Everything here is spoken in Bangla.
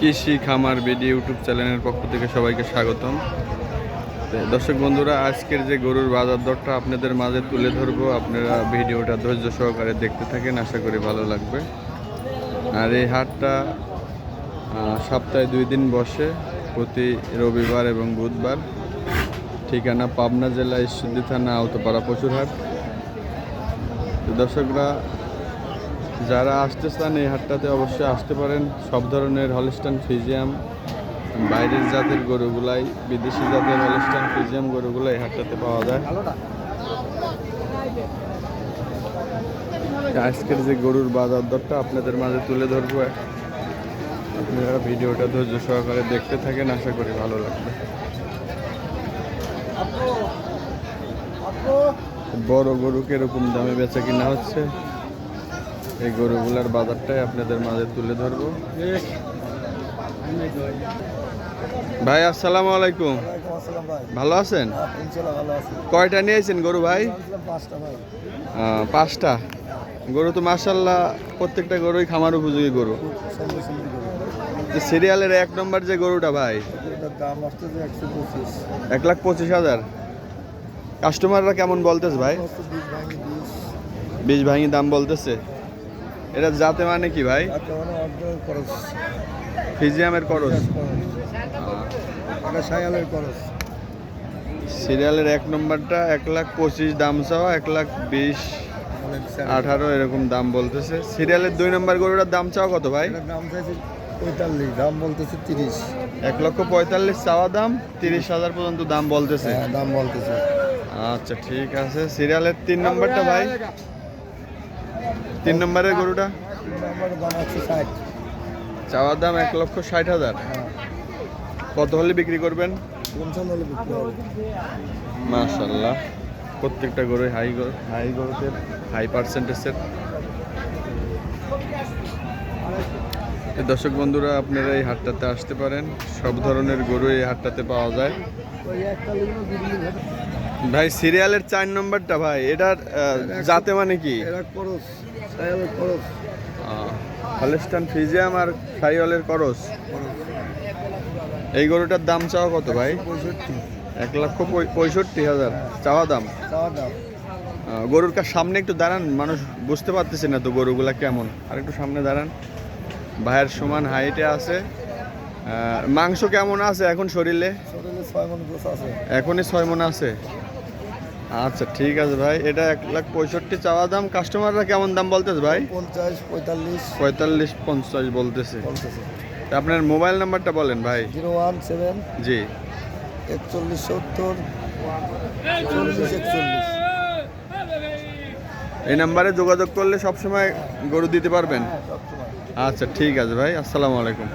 কৃষি খামার বিডি ইউটিউব চ্যানেলের পক্ষ থেকে সবাইকে স্বাগতম। দর্শক বন্ধুরা, আজকের যে গরুর বাজার দরটা আপনাদের মাঝে তুলে ধরবো। আপনারা ভিডিওটা ধৈর্য সহকারে দেখতে থাকেন, আশা করি ভালো লাগবে। আর এই হাটটা সপ্তাহে দুই দিন বসে, প্রতি রবিবার এবং বুধবার। ঠিকানা পাবনা জেলা ঈশ্বরদী থানা আওতপাড়া পশুরহাট দর্শকরা যারা আসতে চান এই হাটটাতে অবশ্যই আসতে পারেন। সব ধরনের হলিস্টান ফিজিয়াম বাইরের জাতের গরুগুলাই, বিদেশি জাতের হলিস্টান ফিজিয়াম গরুগুলো এই হাটটাতে পাওয়া যায়। আজকের যে গরুর বাজার দরটা আপনাদের মাঝে তুলে ধরবো। আপনারা ভিডিওটা ধৈর্য সহকারে দেখতে থাকেন, আশা করি ভালো লাগবে। বড় গরু কীরকম দামে বেচা কিনা হচ্ছে? এই গরুগুলার বাজারটাই আপনাদের মাঝে তুলে ধরবো। ভাই আসসালামু আলাইকুম। ভালো আছেন? কয়টা নিয়েছেন গরু ভাই? পাঁচটা। গরু তো মার্শাল্লাহ প্রত্যেকটা গরুই খামার উপযোগী গরু। সিরিয়ালের এক নম্বর যে গরুটা ভাই? এক লাখ পঁচিশ হাজার। কাস্টমাররা কেমন বলতেছে ভাই? বিশ ভাঙি দাম বলতেছে। এটা জাতে মানে কি ভাই? খরচ। ফিজিয়ামের করস সায়ালের সিরিয়ালের এক নম্বরটা এক লাখ পঁচিশ দাম চাওয়া এক লাখ বিশ মানে আঠারো এরকম দাম বলতেছে। সিরিয়ালের দুই নম্বর গরুটার দাম চাওয়া কত ভাই? দাম চাইছে পঁয়তাল্লিশ দাম বলতেছে তিরিশ। এক লক্ষ পঁয়তাল্লিশ চাওয়া দাম তিরিশ হাজার পর্যন্ত দাম বলতেছে। হ্যাঁ দাম বলতেছে। আচ্ছা ঠিক আছে। সিরিয়ালের তিন নম্বরটা ভাই? তিন নম্বরের গরুটা? চাওয়ার দাম এক লক্ষ ষাট হাজার। কত হলে বিক্রি করবেন? মাশাল্লাহ। প্রত্যেকটা গরু হাই হাই গরুতে হাই পার্সেন্টেজের। দর্শক বন্ধুরা, আপনারা এই হাটটাতে আসতে পারেন। সব ধরনের গরু এই হাটটাতে পাওয়া যায়। ভাই, সিরিয়ালের চার নম্বরটা ভাই, এটার জাতে মানে কি? হলেস্টান ফিজিয়াম আর করস। খরচ এই গরুটার দাম চাওয়া কত ভাই? এক লক্ষ পঁয়ষট্টি হাজার। চাওয়া দাম? গরুর কার সামনে একটু দাঁড়ান মানুষ বুঝতে পারতেছে না তো গরুগুলা কেমন। আর একটু সামনে দাঁড়ান। ভাইয়ের সমান হাইটে আছে। মাংস কেমন আছে এখন শরীরে? শরীরে ছয় মন আছে। এখনই ছয় মন আছে। আচ্ছা ঠিক আছে ভাই। এটা এক লাখ পঁয়ষট্টি চাওয়া দাম। কাস্টমাররা কেমন দাম বলতেছে ভাই? পঞ্চাশ পঁয়তাল্লিশ। পঁয়তাল্লিশ পঞ্চাশ বলতেছে। আপনার মোবাইল নাম্বারটা বলেন ভাই। জিরো ওয়ান সেভেন জি। একচল্লিশ সত্তর চল্লিশ একচল্লিশ। এই নাম্বারে যোগাযোগ করলে সবসময় গরু দিতে পারবেন? হ্যাঁ আচ্ছা ঠিক আছে ভাই। আসসালামু আলাইকুম।